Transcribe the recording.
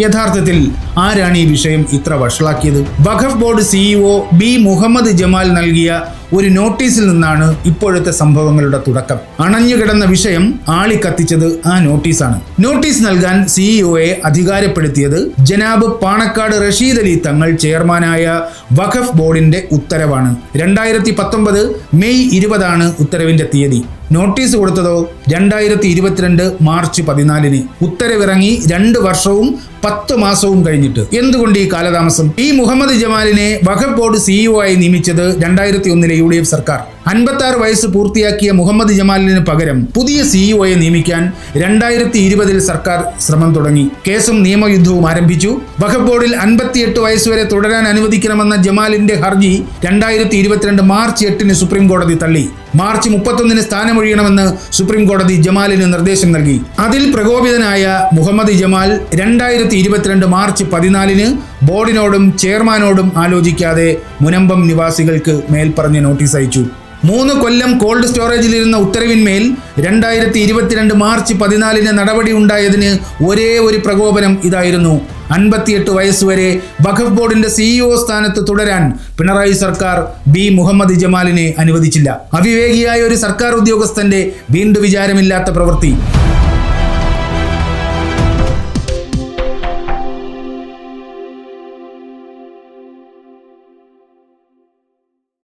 യഥാർത്ഥത്തിൽ ആരാണ് ഈ വിഷയം ഇത്ര വഷളാക്കിയത്? Waqf board CEO B Muhammad Jamal നൽകിയ ഒരു നോട്ടീസിൽ നിന്നാണ് ഇപ്പോഴത്തെ സംഭവങ്ങളുടെ തുടക്കം. അണഞ്ഞുകിടന്ന വിഷയം ആളി ആളിക്കത്തിച്ചത് ആ നോട്ടീസാണ്. നോട്ടീസ് നൽകാൻ സിഇഒയെ അധികാരപ്പെടുത്തിയത് ജനാബ് പാണക്കാട് റഷീദ് അലി തങ്ങൾ ചെയർമാനായ വഖഫ് ബോർഡിന്റെ ഉത്തരവാണ്. രണ്ടായിരത്തി പത്തൊമ്പത് മെയ് ഇരുപതാണ് ഉത്തരവിന്റെ തീയതി. നോട്ടീസ് കൊടുത്തതോ? രണ്ടായിരത്തി ഇരുപത്തിരണ്ട് മാർച്ച് പതിനാലിന്. ഉത്തരവിറങ്ങി രണ്ട് വർഷവും പത്ത് മാസവും കഴിഞ്ഞിട്ട്. എന്തുകൊണ്ട് ഈ കാലതാമസം? ഈ മുഹമ്മദ് ജമാലിനെ വഖഫ് ബോർഡ് സിഇഒ ആയി നിയമിച്ചത് രണ്ടായിരത്തി ഒന്നിലെ യു ഡി എഫ് സർക്കാർ. അൻപത്തി ആറ് വയസ്സ് പൂർത്തിയാക്കിയ മുഹമ്മദ് ജമാലിന് പകരം പുതിയ സിഇഒയെ നിയമിക്കാൻ രണ്ടായിരത്തി ഇരുപതിൽ സർക്കാർ ശ്രമം തുടങ്ങി. കേസും നിയമയുദ്ധവും ആരംഭിച്ചു. വഖഫ് ബോർഡിൽ അൻപത്തിയെട്ട് വയസ്സുവരെ തുടരാൻ അനുവദിക്കണമെന്ന ജമാലിന്റെ ഹർജി രണ്ടായിരത്തി ഇരുപത്തിരണ്ട് മാർച്ച് എട്ടിന് സുപ്രീം കോടതി തള്ളി. മാർച്ച് മുപ്പത്തൊന്നിന് സ്ഥാനമൊഴിയണമെന്ന് സുപ്രീം കോടതി ജമാലിന് നിർദ്ദേശം നൽകി. അതിൽ പ്രകോപിതനായ മുഹമ്മദ് ജമാൽ രണ്ടായിരത്തി ഇരുപത്തിരണ്ട് മാർച്ച് പതിനാലിന് ബോർഡിനോടും ചെയർമാനോടും ആലോചിക്കാതെ മുനമ്പം നിവാസികൾക്ക് മേൽപ്പറഞ്ഞ നോട്ടീസ് അയച്ചു. മൂന്ന് കൊല്ലം കോൾഡ് സ്റ്റോറേജിലിരുന്ന ഉത്തരവിന്മേൽ രണ്ടായിരത്തി ഇരുപത്തിരണ്ട് മാർച്ച് പതിനാലിന് നടപടി ഉണ്ടായതിന് ഒരേ ഒരു പ്രകോപനം ഇതായിരുന്നു. അൻപത്തിയെട്ട് വയസ്സുവരെ വഖഫ് ബോർഡിന്റെ സിഇഒ സ്ഥാനത്ത് തുടരാൻ പിണറായി സർക്കാർ ബി മുഹമ്മദ് ജമാലിനെ അനുവദിച്ചില്ല. അവിവേകിയായ ഒരു സർക്കാർ ഉദ്യോഗസ്ഥന്റെ വീണ്ടും വിചാരമില്ലാത്ത പ്രവൃത്തി.